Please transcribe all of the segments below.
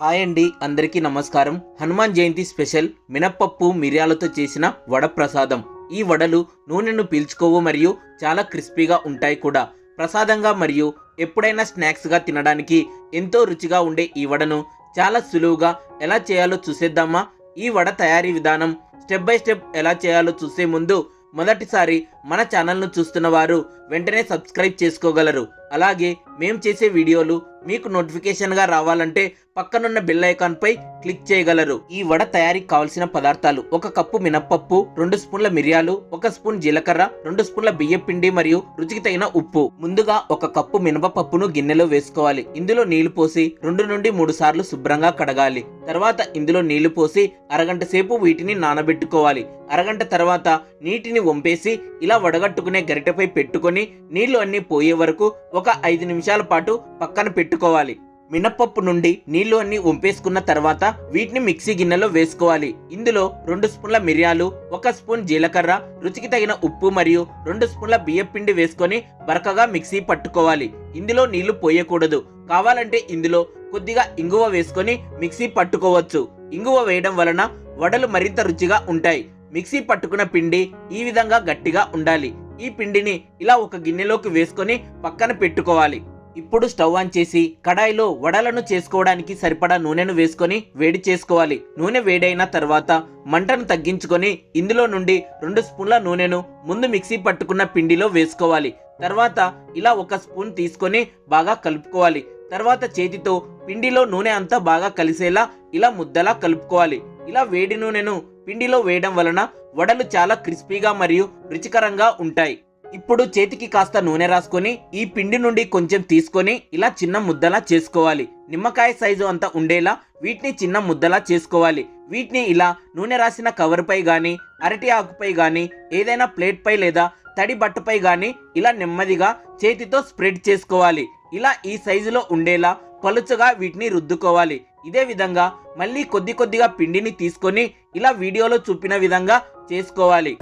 Hi అండి అందరికీ నమస్కారం. హనుమాన్ జయంతి స్పెషల్ మినప్పప్పు మిరియాలతో చేసిన వడ ప్రసాదం. ఈ వడలు నూనెను పీల్చుకోవు మరియు చాలా క్రిస్పీగా ఉంటాయి కూడా. ప్రసాదంగా మరియు ఎప్పుడైనా స్నాక్స్గా తినడానికి ఎంతో రుచిగా ఉండే ఈ వడను చాలా సులువుగా ఎలా చేయాలో చూసేద్దామా? ఈ వడ తయారీ విధానం స్టెప్ బై స్టెప్ ఎలా చేయాలో చూసే ముందు మొదటిసారి మన ఛానల్ను చూస్తున్న వారు వెంటనే సబ్స్క్రైబ్ చేసుకోగలరు. అలాగే మేము చేసే వీడియోలు మీకు నోటిఫికేషన్గా రావాలంటే పక్కనున్న బెల్ ఐకాన్పై క్లిక్ చేయగలరు. ఈ వడ తయారీకి కావలసిన పదార్థాలు ఒక కప్పు మినప్పప్పు రెండు స్పూన్ల మిరియాలు ఒక స్పూన్ జీలకర్ర రెండు స్పూన్ల బియ్య పిండి మరియు రుచికి తగిన ఉప్పు. ముందుగా ఒక కప్పు మినపప్పును గిన్నెలో వేసుకోవాలి. ఇందులో నీళ్ళు పోసి రెండు నుండి మూడు సార్లు శుభ్రంగా కడగాలి. తర్వాత ఇందులో నీళ్ళు పోసి అరగంట సేపు వీటిని నానబెట్టుకోవాలి. అరగంట తర్వాత నీటిని వంపేసి ఇలా వడగట్టుకునే గరిటెపై పెట్టుకొని నీళ్ళు అన్ని పోయే వరకు ఒక ఐదు నిమిషాల పాటు పక్కన పెట్టుకోవాలి. మినప్పప్పు నుండి నీళ్ళు అన్ని ఉంపేసుకున్న తర్వాత వీటిని మిక్సీ గిన్నెలో వేసుకోవాలి. ఇందులో రెండు స్పూన్ల మిరియాలు ఒక స్పూన్ జీలకర్ర రుచికి తగిన ఉప్పు మరియు రెండు స్పూన్ల బియ్యం పిండి వేసుకొని బరకగా మిక్సీ పట్టుకోవాలి. ఇందులో నీళ్ళు పోయకూడదు. కావాలంటే ఇందులో కొద్దిగా ఇంగువ వేసుకొని మిక్సీ పట్టుకోవచ్చు. ఇంగువ వేయడం వలన వడలు మరింత రుచిగా ఉంటాయి. మిక్సీ పట్టుకున్న పిండి ఈ విధంగా గట్టిగా ఉండాలి. ఈ పిండిని ఇలా ఒక గిన్నెలోకి వేసుకొని పక్కన పెట్టుకోవాలి. ఇప్పుడు స్టవ్ ఆన్ చేసి కడాయిలో వడలను చేసుకోవడానికి సరిపడా నూనెను వేసుకొని వేడి చేసుకోవాలి. నూనె వేడైన తర్వాత మంటను తగ్గించుకొని ఇందులో నుండి రెండు స్పూన్ల నూనెను ముందు మిక్సీ పట్టుకున్న పిండిలో వేసుకోవాలి. తర్వాత ఇలా ఒక స్పూన్ తీసుకొని బాగా కలుపుకోవాలి. తర్వాత చేతితో పిండిలో నూనె అంతా బాగా కలిసేలా ఇలా ముద్దలా కలుపుకోవాలి. ఇలా వేడి నూనెను పిండిలో వేయడం వలన వడలు చాలా క్రిస్పీగా మరియు రుచికరంగా ఉంటాయి. ఇప్పుడు చేతికి కాస్త నూనె రాసుకొని ఈ పిండి నుండి కొంచెం తీసుకొని ఇలా చిన్న ముద్దలా చేసుకోవాలి. నిమ్మకాయ సైజు అంతా ఉండేలా వీటిని చిన్న ముద్దలా చేసుకోవాలి. వీటిని ఇలా నూనె రాసిన కవర్పై కానీ అరటి ఆకుపై కానీ ఏదైనా ప్లేట్పై లేదా తడి బట్టపై కానీ ఇలా నెమ్మదిగా చేతితో స్ప్రెడ్ చేసుకోవాలి. ఇలా ఈ సైజులో ఉండేలా పలుచగా వీటిని రుద్దుకోవాలి. ఇదే విధంగా మళ్ళీ కొద్ది కొద్దిగా పిండిని తీసుకొని ఇలా వీడియోలో చూపిన విధంగా చేసుకోవాలి.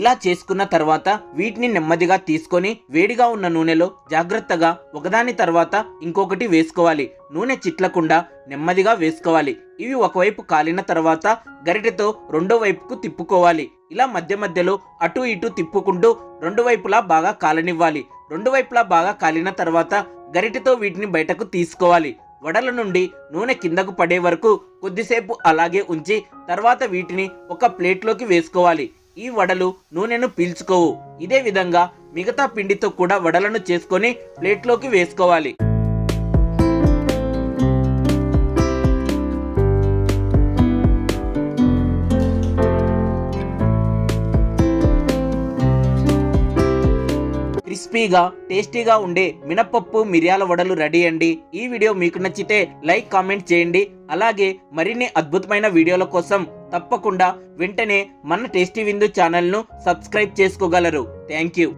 ఇలా చేసుకున్న తర్వాత వీటిని నెమ్మదిగా తీసుకొని వేడిగా ఉన్న నూనెలో జాగ్రత్తగా ఒకదాని తర్వాత ఇంకొకటి వేసుకోవాలి. నూనె చిట్లకుండా నెమ్మదిగా వేసుకోవాలి. ఇవి ఒకవైపు కాలిన తర్వాత గరిటెతో రెండో వైపుకు తిప్పుకోవాలి. ఇలా మధ్య మధ్యలో అటు ఇటు తిప్పుకుంటూ రెండు వైపులా బాగా కాలనివ్వాలి. రెండు వైపులా బాగా కాలిన తర్వాత గరిటెతో వీటిని బయటకు తీసుకోవాలి. వడల నుండి నూనె కిందకు పడే వరకు కొద్దిసేపు అలాగే ఉంచి తర్వాత వీటిని ఒక ప్లేట్లోకి వేసుకోవాలి. ఈ వడలు నూనెను పీల్చుకోవు. ఇదే విధంగా మిగతా పిండితో కూడా వడలను చేసుకొని ప్లేట్లోకి వేసుకోవాలి. క్రిస్పీగా టేస్టీగా ఉండే మినపప్పు మిరియాల వడలు రెడీ అండి. ఈ వీడియో మీకు నచ్చితే లైక్ కామెంట్ చేయండి. అలాగే మరిన్ని అద్భుతమైన వీడియోల కోసం తప్పకుండా వెంటనే మన టేస్టీ విందు ఛానల్ను సబ్స్క్రైబ్ చేసుకోగలరు. Thank you.